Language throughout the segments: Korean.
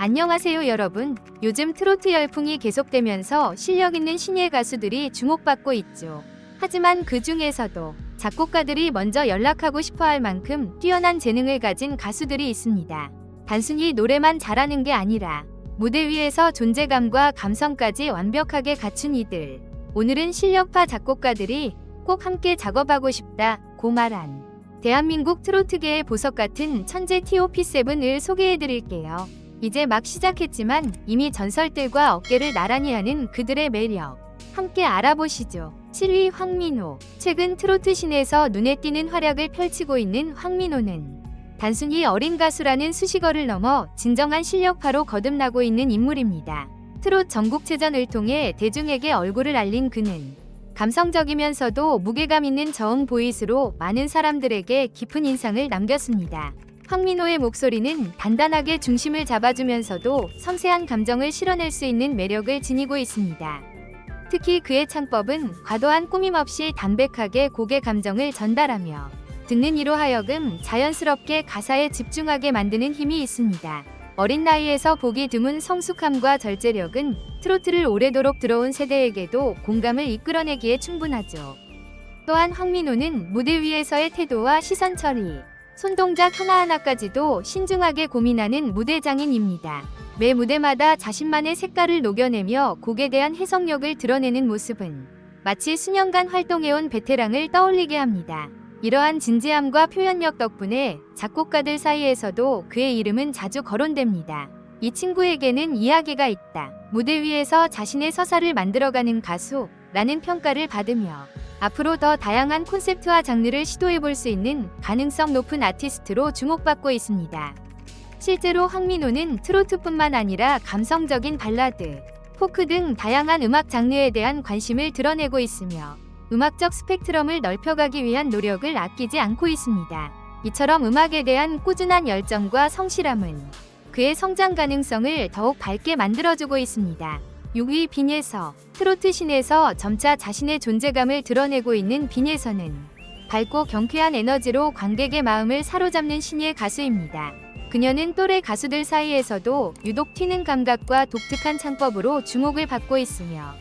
안녕하세요 여러분. 요즘 트로트 열풍이 계속되면서 실력 있는 신예 가수들이 주목받고 있죠. 하지만 그 중에서도 작곡가들이 먼저 연락하고 싶어 할 만큼 뛰어난 재능을 가진 가수들이 있습니다. 단순히 노래만 잘하는 게 아니라 무대 위에서 존재감과 감성까지 완벽하게 갖춘 이들. 오늘은 실력파 작곡가들이 꼭 함께 작업하고 싶다 고 말한 대한민국 트로트계의 보석 같은 천재 TOP7을 소개해 드릴게요. 이제 막 시작했지만 이미 전설들과 어깨를 나란히 하는 그들의 매력. 함께 알아보시죠. 7위 황민호. 최근 트로트 신에서 눈에 띄는 활약을 펼치고 있는 황민호는 단순히 어린 가수라는 수식어를 넘어 진정한 실력파로 거듭나고 있는 인물입니다. 트롯 전국체전을 통해 대중에게 얼굴을 알린 그는 감성적이면서도 무게감 있는 저음 보이스로 많은 사람들에게 깊은 인상을 남겼습니다. 황민호의 목소리는 단단하게 중심을 잡아주면서도 섬세한 감정을 실어낼 수 있는 매력을 지니고 있습니다. 특히 그의 창법은 과도한 꾸밈 없이 담백하게 곡의 감정을 전달하며 듣는 이로 하여금 자연스럽게 가사에 집중하게 만드는 힘이 있습니다. 어린 나이에서 보기 드문 성숙함과 절제력은 트로트를 오래도록 들어온 세대에게도 공감을 이끌어내기에 충분하죠. 또한 황민호는 무대 위에서의 태도와 시선 처리, 손동작 하나하나까지도 신중하게 고민하는 무대 장인입니다. 매 무대마다 자신만의 색깔을 녹여내며 곡에 대한 해석력을 드러내는 모습은 마치 수년간 활동해온 베테랑을 떠올리게 합니다. 이러한 진지함과 표현력 덕분에 작곡가들 사이에서도 그의 이름은 자주 거론됩니다. 이 친구에게는 이야기가 있다. 무대 위에서 자신의 서사를 만들어가는 가수라는 평가를 받으며 앞으로 더 다양한 콘셉트와 장르를 시도해 볼 수 있는 가능성 높은 아티스트로 주목받고 있습니다. 실제로 황민호는 트로트뿐만 아니라 감성적인 발라드, 포크 등 다양한 음악 장르에 대한 관심을 드러내고 있으며 음악적 스펙트럼을 넓혀가기 위한 노력을 아끼지 않고 있습니다. 이처럼 음악에 대한 꾸준한 열정과 성실함은 그의 성장 가능성을 더욱 밝게 만들어주고 있습니다. 6위 빈예서 트로트 신에서 점차 자신의 존재감을 드러내고 있는 빈예서는 밝고 경쾌한 에너지로 관객의 마음을 사로잡는 신예 가수입니다. 그녀는 또래 가수들 사이에서도 유독 튀는 감각과 독특한 창법으로 주목을 받고 있으며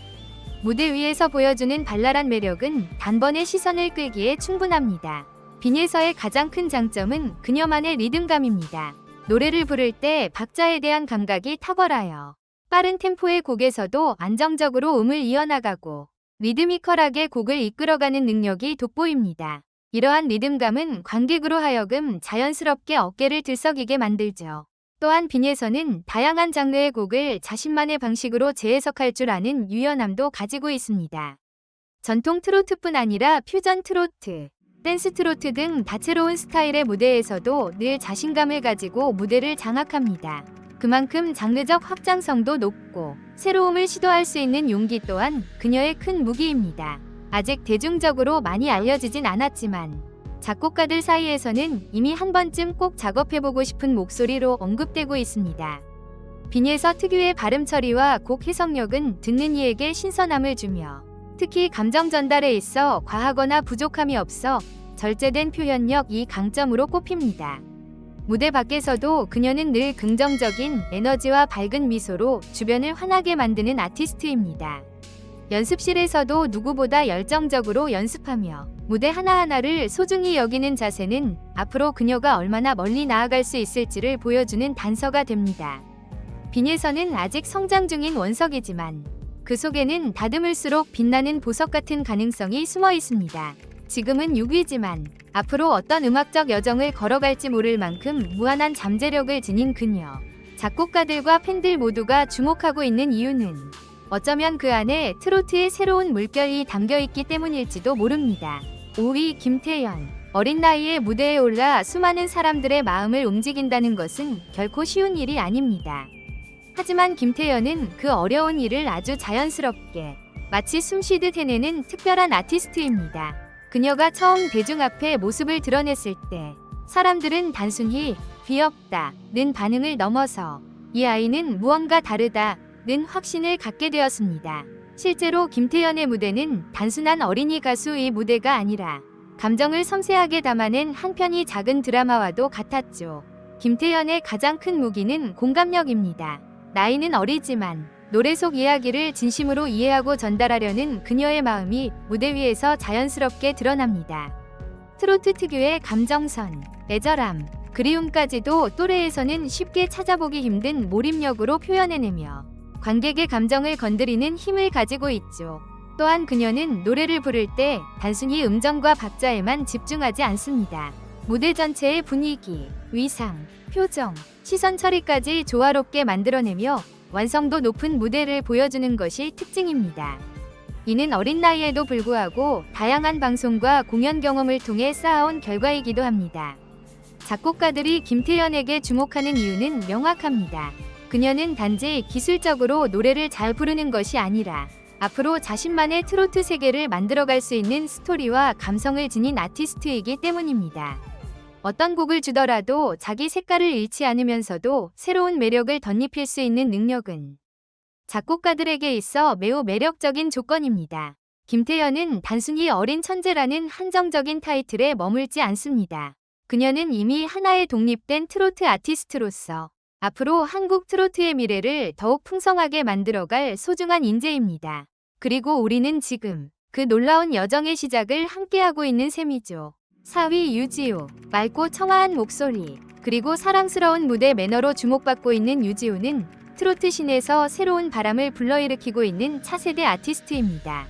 무대 위에서 보여주는 발랄한 매력은 단번에 시선을 끌기에 충분합니다. 빈예서의 가장 큰 장점은 그녀만의 리듬감입니다. 노래를 부를 때 박자에 대한 감각이 탁월하여 빠른 템포의 곡에서도 안정적으로 음을 이어나가고 리드미컬하게 곡을 이끌어가는 능력이 돋보입니다. 이러한 리듬감은 관객으로 하여금 자연스럽게 어깨를 들썩이게 만들죠. 또한 빈예서는 다양한 장르의 곡을 자신만의 방식으로 재해석할 줄 아는 유연함도 가지고 있습니다. 전통 트로트뿐 아니라 퓨전 트로트, 댄스 트로트 등 다채로운 스타일의 무대에서도 늘 자신감을 가지고 무대를 장악합니다. 그만큼 장르적 확장성도 높고 새로움을 시도할 수 있는 용기 또한 그녀의 큰 무기입니다. 아직 대중적으로 많이 알려지진 않았지만 작곡가들 사이에서는 이미 한 번쯤 꼭 작업해보고 싶은 목소리로 언급되고 있습니다. 빈예서 특유의 발음 처리와 곡 해석력은 듣는 이에게 신선함을 주며 특히 감정 전달에 있어 과하거나 부족함이 없어 절제된 표현력 이 강점으로 꼽힙니다. 무대 밖에서도 그녀는 늘 긍정적인 에너지와 밝은 미소로 주변을 환하게 만드는 아티스트입니다. 연습실에서도 누구보다 열정적으로 연습하며 무대 하나하나를 소중히 여기는 자세는 앞으로 그녀가 얼마나 멀리 나아갈 수 있을지를 보여주는 단서가 됩니다. 빈예서는 아직 성장 중인 원석이지만 그 속에는 다듬을수록 빛나는 보석 같은 가능성이 숨어 있습니다. 지금은 6위지만 앞으로 어떤 음악적 여정을 걸어갈지 모를 만큼 무한한 잠재력을 지닌 그녀. 작곡가들과 팬들 모두가 주목하고 있는 이유는 어쩌면 그 안에 트로트의 새로운 물결이 담겨 있기 때문일지도 모릅니다. 5위 김태연. 어린 나이에 무대에 올라 수많은 사람들의 마음을 움직인다는 것은 결코 쉬운 일이 아닙니다. 하지만 김태연은 그 어려운 일을 아주 자연스럽게 마치 숨쉬듯 해내는 특별한 아티스트입니다. 그녀가 처음 대중 앞에 모습을 드러냈을 때 사람들은 단순히 귀엽다 는 반응을 넘어서 이 아이는 무언가 다르다 는 확신을 갖게 되었습니다. 실제로 김태연의 무대는 단순한 어린이 가수의 무대가 아니라 감정을 섬세하게 담아낸 한편이 작은 드라마와도 같았죠. 김태연의 가장 큰 무기는 공감력입니다. 나이는 어리지만 노래 속 이야기를 진심으로 이해하고 전달하려는 그녀의 마음이 무대 위에서 자연스럽게 드러납니다. 트로트 특유의 감정선, 애절함, 그리움까지도 또래에서는 쉽게 찾아보기 힘든 몰입력으로 표현해내며 관객의 감정을 건드리는 힘을 가지고 있죠. 또한 그녀는 노래를 부를 때 단순히 음정과 박자에만 집중하지 않습니다. 무대 전체의 분위기, 위상, 표정, 시선 처리까지 조화롭게 만들어내며 완성도 높은 무대를 보여주는 것이 특징입니다. 이는 어린 나이에도 불구하고 다양한 방송과 공연 경험을 통해 쌓아온 결과이기도 합니다. 작곡가들이 김태연에게 주목하는 이유는 명확합니다. 그녀는 단지 기술적으로 노래를 잘 부르는 것이 아니라 앞으로 자신만의 트로트 세계를 만들어갈 수 있는 스토리와 감성을 지닌 아티스트이기 때문입니다. 어떤 곡을 주더라도 자기 색깔을 잃지 않으면서도 새로운 매력을 덧입힐 수 있는 능력은 작곡가들에게 있어 매우 매력적인 조건입니다. 김태연은 단순히 어린 천재라는 한정적인 타이틀에 머물지 않습니다. 그녀는 이미 하나의 독립된 트로트 아티스트로서 앞으로 한국 트로트의 미래를 더욱 풍성하게 만들어갈 소중한 인재입니다. 그리고 우리는 지금 그 놀라운 여정의 시작을 함께하고 있는 셈이죠. 4위 유지호, 맑고 청아한 목소리, 그리고 사랑스러운 무대 매너로 주목받고 있는 유지호는 트로트 신에서 새로운 바람을 불러일으키고 있는 차세대 아티스트입니다.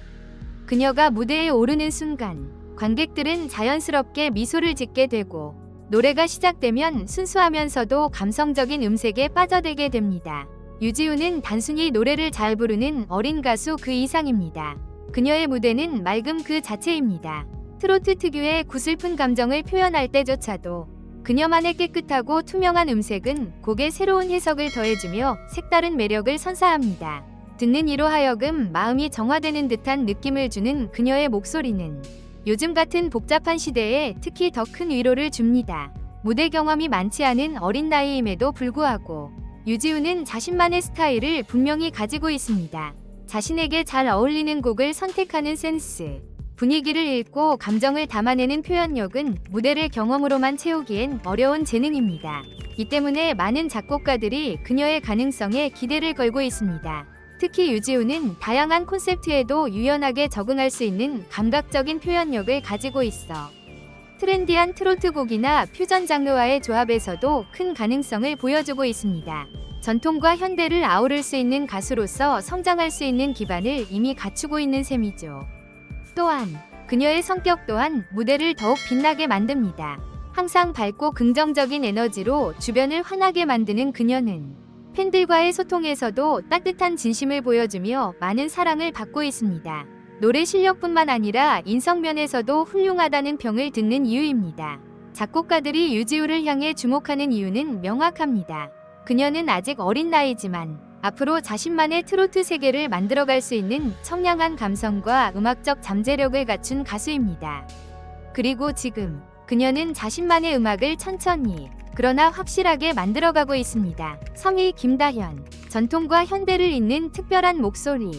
그녀가 무대에 오르는 순간 관객들은 자연스럽게 미소를 짓게 되고 노래가 시작되면 순수하면서도 감성적인 음색에 빠져들게 됩니다. 유지우는 단순히 노래를 잘 부르는 어린 가수 그 이상입니다. 그녀의 무대는 맑음 그 자체입니다. 트로트 특유의 구슬픈 감정을 표현할 때조차도 그녀만의 깨끗하고 투명한 음색은 곡에 새로운 해석을 더해주며 색다른 매력을 선사합니다. 듣는 이로 하여금 마음이 정화되는 듯한 느낌을 주는 그녀의 목소리는 요즘 같은 복잡한 시대에 특히 더 큰 위로를 줍니다. 무대 경험이 많지 않은 어린 나이임에도 불구하고 유지우는 자신만의 스타일을 분명히 가지고 있습니다. 자신에게 잘 어울리는 곡을 선택하는 센스, 분위기를 읽고 감정을 담아내는 표현력은 무대를 경험으로만 채우기엔 어려운 재능입니다. 이 때문에 많은 작곡가들이 그녀의 가능성에 기대를 걸고 있습니다. 특히 유지우는 다양한 콘셉트에도 유연하게 적응할 수 있는 감각적인 표현력을 가지고 있어 트렌디한 트로트 곡이나 퓨전 장르와의 조합에서도 큰 가능성을 보여주고 있습니다. 전통과 현대를 아우를 수 있는 가수로서 성장할 수 있는 기반을 이미 갖추고 있는 셈이죠. 또한 그녀의 성격 또한 무대를 더욱 빛나게 만듭니다. 항상 밝고 긍정적인 에너지로 주변을 환하게 만드는 그녀는 팬들과의 소통에서도 따뜻한 진심을 보여주며 많은 사랑을 받고 있습니다. 노래 실력뿐만 아니라 인성면에서도 훌륭하다는 평을 듣는 이유입니다. 작곡가들이 유지우를 향해 주목하는 이유는 명확합니다. 그녀는 아직 어린 나이지만 앞으로 자신만의 트로트 세계를 만들어갈 수 있는 청량한 감성과 음악적 잠재력을 갖춘 가수입니다. 그리고 지금 그녀는 자신만의 음악을 천천히 그러나 확실하게 만들어가고 있습니다. 성이 김다현, 전통과 현대를 잇는 특별한 목소리.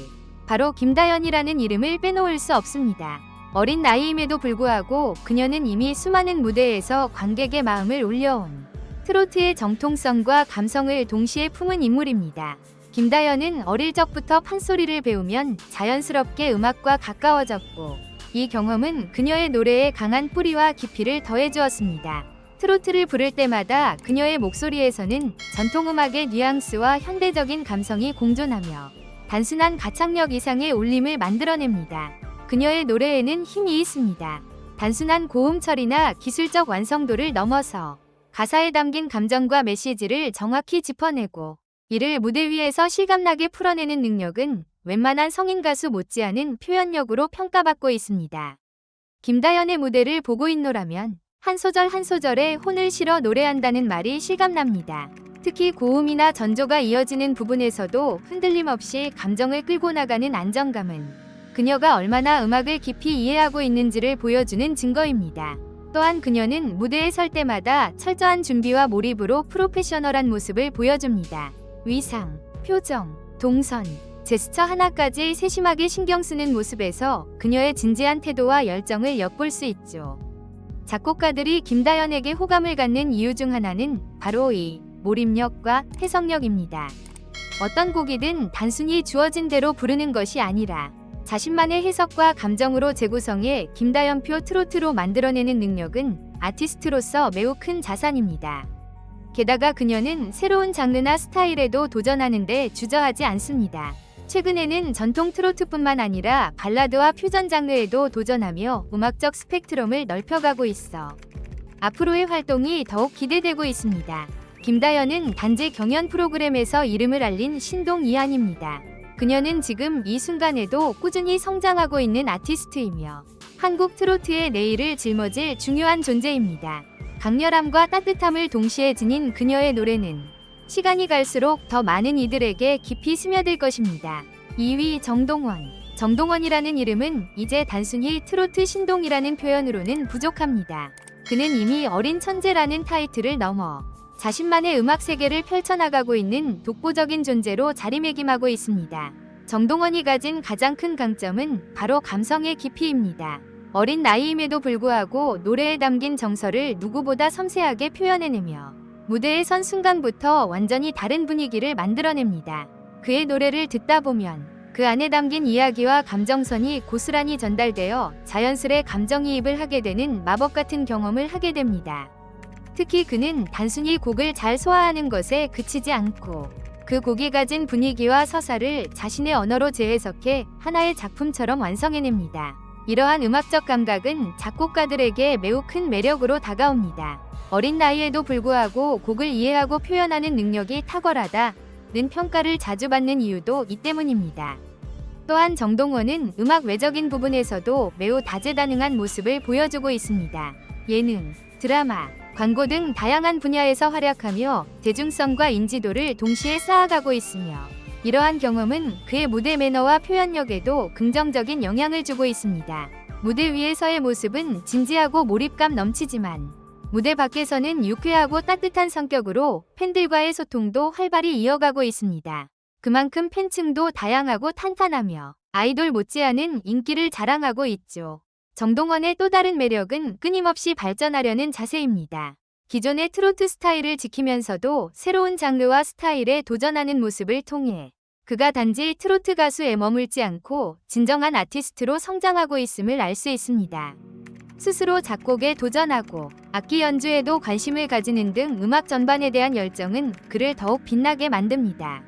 바로 김다현이라는 이름을 빼놓을 수 없습니다. 어린 나이임에도 불구하고 그녀는 이미 수많은 무대에서 관객의 마음을 울려온 트로트의 정통성과 감성을 동시에 품은 인물입니다. 김다현은 어릴 적부터 판소리를 배우면 자연스럽게 음악과 가까워졌고 이 경험은 그녀의 노래에 강한 뿌리와 깊이를 더해주었습니다. 트로트를 부를 때마다 그녀의 목소리에서는 전통음악의 뉘앙스와 현대적인 감성이 공존하며 단순한 가창력 이상의 울림을 만들어냅니다. 그녀의 노래에는 힘이 있습니다. 단순한 고음 처리나 기술적 완성도를 넘어서 가사에 담긴 감정과 메시지를 정확히 짚어내고 이를 무대 위에서 실감나게 풀어내는 능력은 웬만한 성인 가수 못지않은 표현력으로 평가받고 있습니다. 김다연의 무대를 보고 있노라면 한 소절 한 소절에 혼을 실어 노래한다는 말이 실감납니다. 특히 고음이나 전조가 이어지는 부분에서도 흔들림 없이 감정을 끌고 나가는 안정감은 그녀가 얼마나 음악을 깊이 이해하고 있는지를 보여주는 증거입니다. 또한 그녀는 무대에 설 때마다 철저한 준비와 몰입으로 프로페셔널한 모습을 보여줍니다. 위상, 표정, 동선, 제스처 하나까지 세심하게 신경 쓰는 모습에서 그녀의 진지한 태도와 열정을 엿볼 수 있죠. 작곡가들이 김다연에게 호감을 갖는 이유 중 하나는 바로 이 몰입력과 해석력입니다. 어떤 곡이든 단순히 주어진 대로 부르는 것이 아니라 자신만의 해석과 감정으로 재구성해 김다연표 트로트로 만들어내는 능력은 아티스트로서 매우 큰 자산입니다. 게다가 그녀는 새로운 장르나 스타일에도 도전하는데 주저하지 않습니다. 최근에는 전통 트로트뿐만 아니라 발라드와 퓨전 장르에도 도전하며 음악적 스펙트럼을 넓혀가고 있어 앞으로의 활동이 더욱 기대되고 있습니다. 김다연은 단지 경연 프로그램에서 이름을 알린 신동 이한입니다. 그녀는 지금 이 순간에도 꾸준히 성장하고 있는 아티스트이며 한국 트로트의 내일을 짊어질 중요한 존재입니다. 강렬함과 따뜻함을 동시에 지닌 그녀의 노래는 시간이 갈수록 더 많은 이들에게 깊이 스며들 것입니다. 2위 정동원. 정동원이라는 이름은 이제 단순히 트로트 신동이라는 표현으로는 부족합니다. 그는 이미 어린 천재라는 타이틀을 넘어 자신만의 음악 세계를 펼쳐나가고 있는 독보적인 존재로 자리매김하고 있습니다. 정동원이 가진 가장 큰 강점은 바로 감성의 깊이입니다. 어린 나이임에도 불구하고 노래에 담긴 정서를 누구보다 섬세하게 표현해내며 무대에 선 순간부터 완전히 다른 분위기를 만들어냅니다. 그의 노래를 듣다 보면 그 안에 담긴 이야기와 감정선이 고스란히 전달되어 자연스레 감정이입을 하게 되는 마법 같은 경험을 하게 됩니다. 특히 그는 단순히 곡을 잘 소화하는 것에 그치지 않고 그 곡이 가진 분위기와 서사를 자신의 언어로 재해석해 하나의 작품처럼 완성해냅니다. 이러한 음악적 감각은 작곡가들에게 매우 큰 매력으로 다가옵니다. 어린 나이에도 불구하고 곡을 이해하고 표현하는 능력이 탁월하다는 평가를 자주 받는 이유도 이 때문입니다. 또한 정동원은 음악 외적인 부분에서도 매우 다재다능한 모습을 보여주고 있습니다. 예능, 드라마, 광고 등 다양한 분야에서 활약하며 대중성과 인지도를 동시에 쌓아가고 있으며 이러한 경험은 그의 무대 매너와 표현력에도 긍정적인 영향을 주고 있습니다. 무대 위에서의 모습은 진지하고 몰입감 넘치지만 무대 밖에서는 유쾌하고 따뜻한 성격으로 팬들과의 소통도 활발히 이어가고 있습니다. 그만큼 팬층도 다양하고 탄탄하며 아이돌 못지않은 인기를 자랑하고 있죠. 정동원의 또 다른 매력은 끊임없이 발전하려는 자세입니다. 기존의 트로트 스타일을 지키면서도 새로운 장르와 스타일에 도전하는 모습을 통해 그가 단지 트로트 가수에 머물지 않고 진정한 아티스트로 성장하고 있음을 알 수 있습니다. 스스로 작곡에 도전하고 악기 연주에도 관심을 가지는 등 음악 전반에 대한 열정은 그를 더욱 빛나게 만듭니다.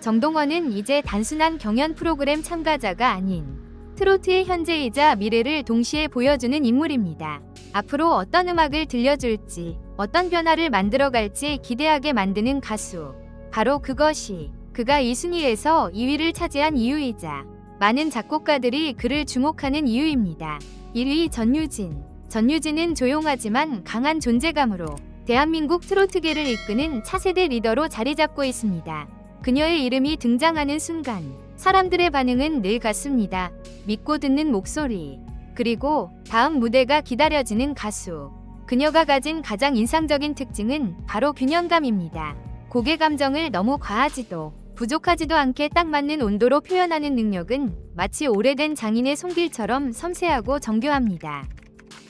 정동원은 이제 단순한 경연 프로그램 참가자가 아닌 트로트의 현재이자 미래를 동시에 보여주는 인물입니다. 앞으로 어떤 음악을 들려줄지, 어떤 변화를 만들어갈지 기대하게 만드는 가수. 바로 그것이 그가 이 순위에서 2위를 차지한 이유이자 많은 작곡가들이 그를 주목하는 이유입니다. 1위 전유진. 전유진은 조용하지만 강한 존재감으로 대한민국 트로트계를 이끄는 차세대 리더로 자리 잡고 있습니다. 그녀의 이름이 등장하는 순간 사람들의 반응은 늘 같습니다. 믿고 듣는 목소리, 그리고 다음 무대가 기다려지는 가수. 그녀가 가진 가장 인상적인 특징은 바로 균형감입니다. 곡의 감정을 너무 과하지도 부족하지도 않게 딱 맞는 온도로 표현하는 능력은 마치 오래된 장인의 손길처럼 섬세하고 정교합니다.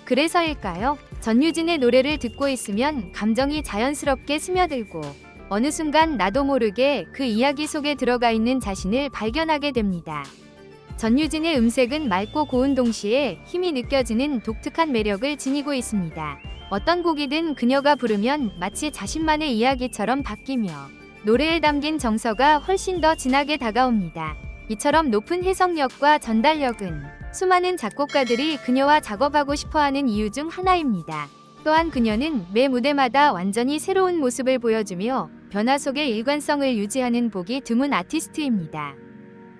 그래서일까요? 전유진의 노래를 듣고 있으면 감정이 자연스럽게 스며들고 어느 순간 나도 모르게 그 이야기 속에 들어가 있는 자신을 발견하게 됩니다. 전유진의 음색은 맑고 고운 동시에 힘이 느껴지는 독특한 매력을 지니고 있습니다. 어떤 곡이든 그녀가 부르면 마치 자신만의 이야기처럼 바뀌며 노래에 담긴 정서가 훨씬 더 진하게 다가옵니다. 이처럼 높은 해석력과 전달력은 수많은 작곡가들이 그녀와 작업하고 싶어 하는 이유 중 하나입니다. 또한 그녀는 매 무대마다 완전히 새로운 모습을 보여주며 변화 속의 일관성을 유지하는 보기 드문 아티스트입니다.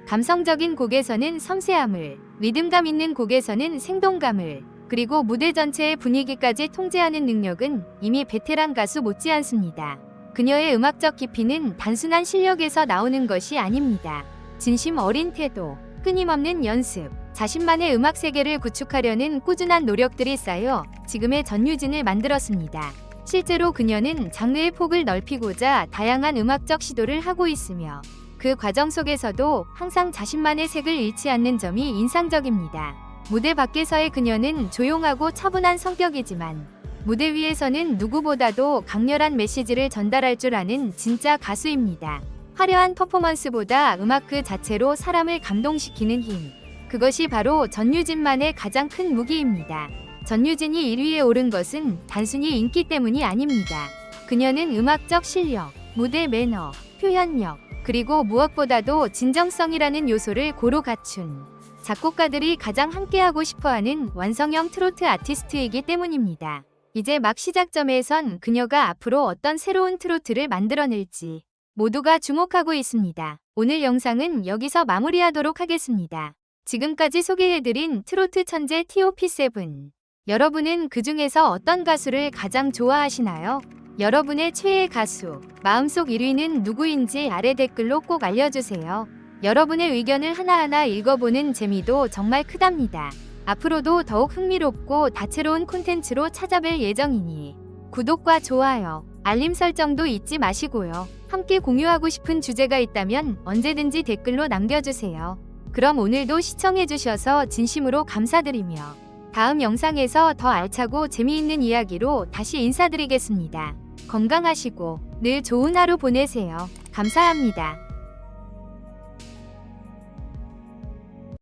감성적인 곡에서는 섬세함을, 리듬감 있는 곡에서는 생동감을, 그리고 무대 전체의 분위기까지 통제하는 능력은 이미 베테랑 가수 못지않습니다. 그녀의 음악적 깊이는 단순한 실력에서 나오는 것이 아닙니다. 진심 어린 태도, 끊임없는 연습, 자신만의 음악 세계를 구축하려는 꾸준한 노력들이 쌓여 지금의 전유진을 만들었습니다. 실제로 그녀는 장르의 폭을 넓히고자 다양한 음악적 시도를 하고 있으며 그 과정 속에서도 항상 자신만의 색을 잃지 않는 점이 인상적입니다. 무대 밖에서의 그녀는 조용하고 차분한 성격이지만 무대 위에서는 누구보다도 강렬한 메시지를 전달할 줄 아는 진짜 가수입니다. 화려한 퍼포먼스보다 음악 그 자체로 사람을 감동시키는 힘. 그것이 바로 전유진만의 가장 큰 무기입니다. 전유진이 1위에 오른 것은 단순히 인기 때문이 아닙니다. 그녀는 음악적 실력, 무대 매너, 표현력, 그리고 무엇보다도 진정성이라는 요소를 고루 갖춘 작곡가들이 가장 함께하고 싶어하는 완성형 트로트 아티스트이기 때문입니다. 이제 막 시작점에선 그녀가 앞으로 어떤 새로운 트로트를 만들어낼지 모두가 주목하고 있습니다. 오늘 영상은 여기서 마무리하도록 하겠습니다. 지금까지 소개해드린 트로트 천재 TOP7. 여러분은 그 중에서 어떤 가수를 가장 좋아하시나요? 여러분의 최애 가수, 마음속 1위는 누구인지 아래 댓글로 꼭 알려주세요. 여러분의 의견을 하나하나 읽어보는 재미도 정말 크답니다. 앞으로도 더욱 흥미롭고 다채로운 콘텐츠로 찾아뵐 예정이니 구독과 좋아요, 알림 설정도 잊지 마시고요. 함께 공유하고 싶은 주제가 있다면 언제든지 댓글로 남겨주세요. 그럼 오늘도 시청해주셔서 진심으로 감사드리며 다음 영상에서 더 알차고 재미있는 이야기로 다시 인사드리겠습니다. 건강하시고 늘 좋은 하루 보내세요. 감사합니다.